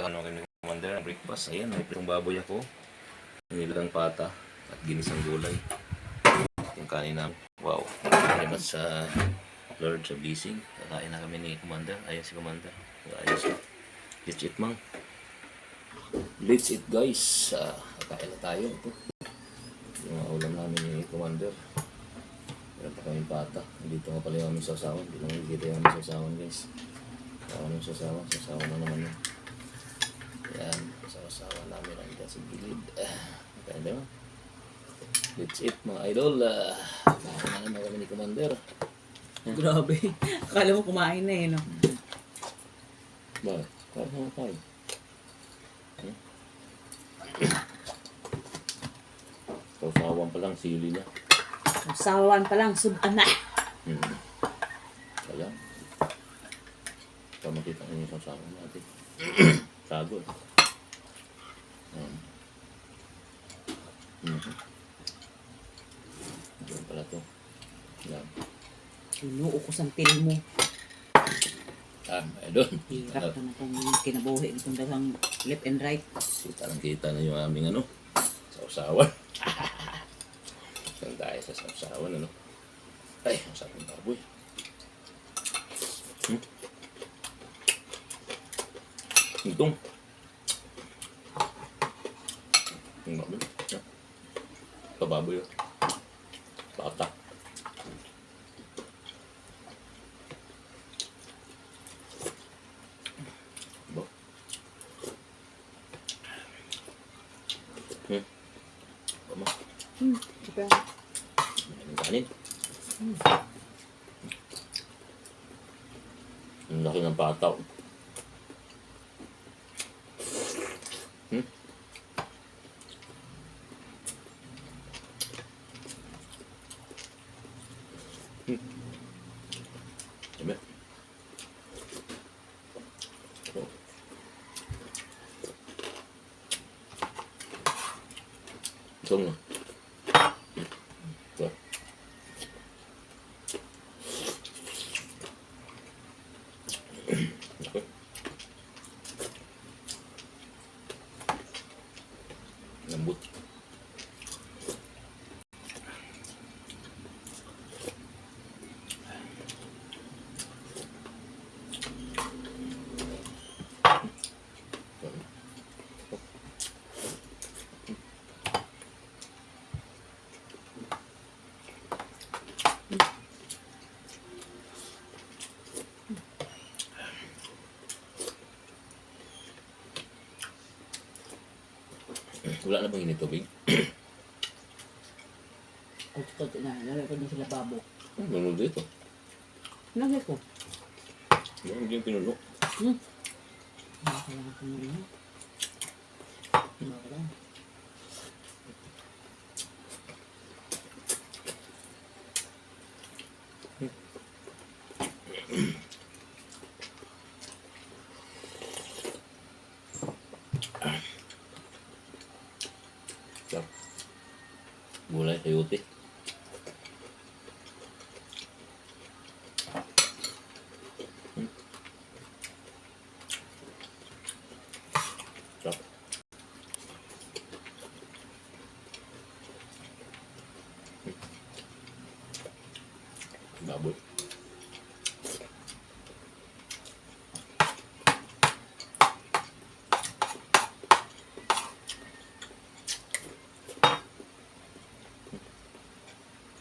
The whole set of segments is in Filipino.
Ano kami commander ang breakfast. Ayan, may pitong baboy ako. Nilagang pata at ginisang gulay. Yung kanin namin. Wow. Salamat sa Lord sa blessing. Kakain na kami ni Commander. Ayan si Commander. Ayos. Let's eat, mang. Let's eat, guys. Uh, kakain na tayo. Ito. Yung ulam namin ni Commander. Meron pa kaming pata. Dito nga pala yung aming sasawan. Hindi lang nakikita yung aming sasawan, guys. Sasawan yung sasawan. Sasawan na naman yun. Yan. Sasawa namin ang dyan sa gilid. Ah, Kaya naman. Let's eat, mga idol. Kakain na naman kami ni Commander. Grabe. Akala mo kumain na eh, no? Bakit? Kaya mo tayo. Hmm? Sausawan pa lang, sili na. Sawan pa lang, sudan na. Hmm. Kaya. Para makita niyo yung sausawan natin. Sago. Hmm. Mhm. Diyan pala to. Yan. Inuo ko sa til mo. Ah, idol. Hirap na itong kinabuhi. Itong dagang left and right. Kita lang kita na yung aming ano, sausawan. Saan tayo sa sausawan, ano? Ay, ang sarap ng baboy. Hmm? Itong. Ang baboy. Pababoy, oh. Bata. Ba? Hmm. Tama. Hmm. Diba? Ang kanin. Ang laki ng pataw. Hmm? Hmm. Sabi. Oh. Itong na. Wala na bang init tubig? Ito, na. Lalagay ko din sa lababo. Hmm, nunod dito. Lagay ko. Yan, hindi yung pinulo. Hmm. Hindi kailangan yun. Hindi ko lang. Sarap. Gulay, sayote. Hmm. Sarap. Hmm. Baboy.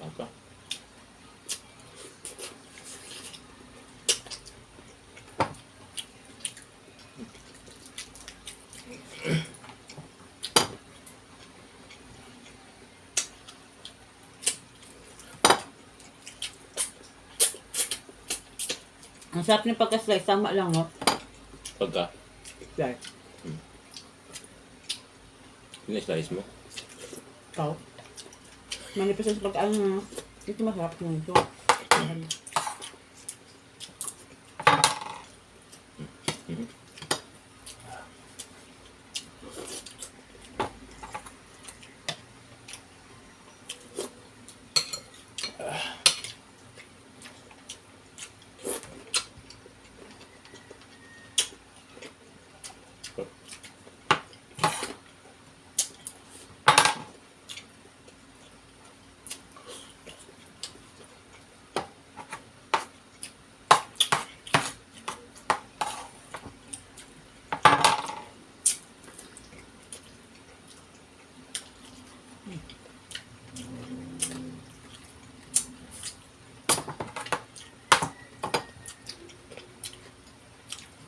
Apa? Ang sarap ng pagka-slice. Tama lang, no? Pagka, Slice. sinislice mo. Ikaw. Manipis sa pagka-ano, no? Ito masarap yung ito.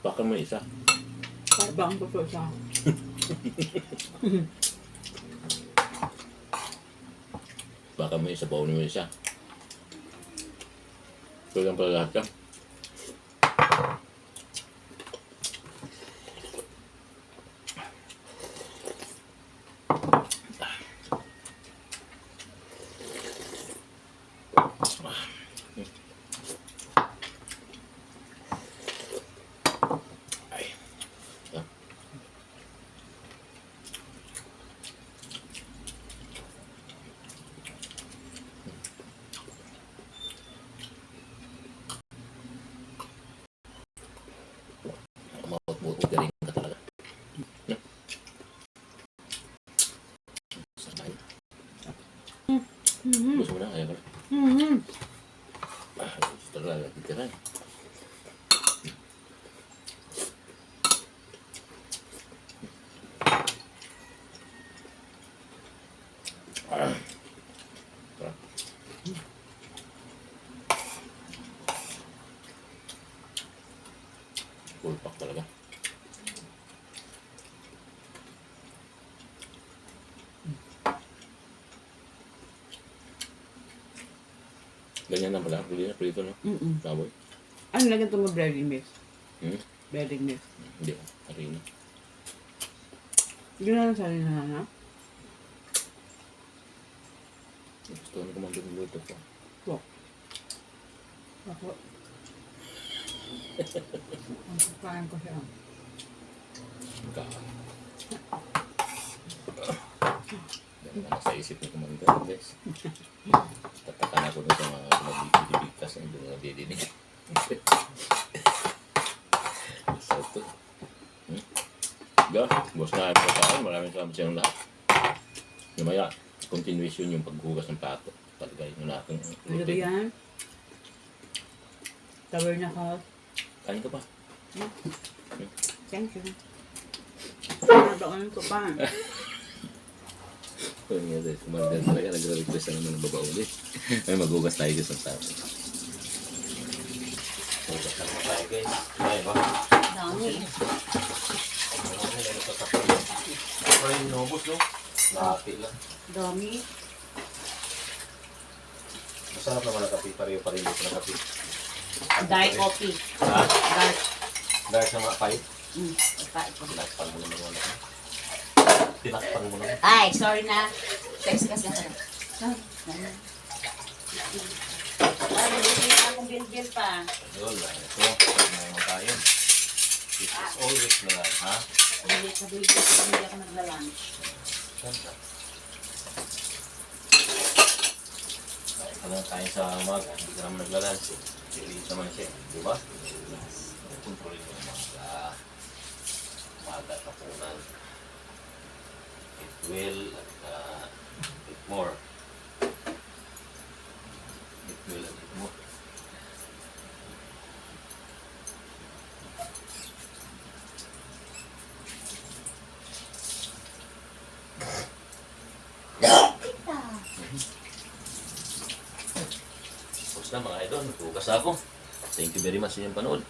Baka mo isa. Parang ko siya. Baka mo isa, baunin mo isa. Ito lang pala lahat yan. Ay. Ah. Maut-maut galing ka talaga. Hmm. Sakay. Mm-hmm. Gusto mo na, ayaw ka na. Mm-hmm. Ah, gusto talaga, titira. Ah. Sarap. Full pack talaga. Lang pala. Huli na prito, no? Mm-mm. Baboy. Ano lagyan ito mo breading mix? Hmm? Breading mix. Hindi. Harina. Gano'n lang sa rin na na. Gusto ko kumando ng luto ko. Po. Ako. Ang kakain ko siya. Ka. Yan na sa isip ni kumando, guys. Tataka na ako dun sa mga nabibigkas na hindi na didinig. so ito. Hmm? Ga, boss na ay pagkain. Maraming salamat sa inyong lahat. Lumaya, continuation yung paghugas ng plato. Palagay nyo na akong Ano ba yan? Tower na ka. Kain ka pa. Thank you. Nadoon ko pa. Kung nga dahil kumagal talaga, nagre-request na naman ng baba ulit. Ay, maghugas tayo guys ng plato. Hugas na naman tayo guys. Ay, ba? Dami. Ako rin inubos, no? Nakati lang. Dami. Masarap naman ang kape. Pareho pa rin dito ng kape. Dark coffee. Ha? Dark. Dahil sa mga pipe. Mm. Pagkain ko. Tinakpan mo naman wala. Tinakpan mo naman. Ay, sorry na. Text kasi ako. Sorry. Ay, hindi na akong bil-bil pa. Yun, ito. Ano naman tayo. This is always na lang, ha? Hindi ka bil-bil kasi hindi ako nagla-lunch. Kain pa lang tayo sa umaga. Hindi ka naman naglalans. Pilit naman siya. Di ba? Kontrolin mo yung mga umaga at hapunan. It will uh, eat more. It will eat more. Nagbukas ako. Thank you very much sa inyong panood.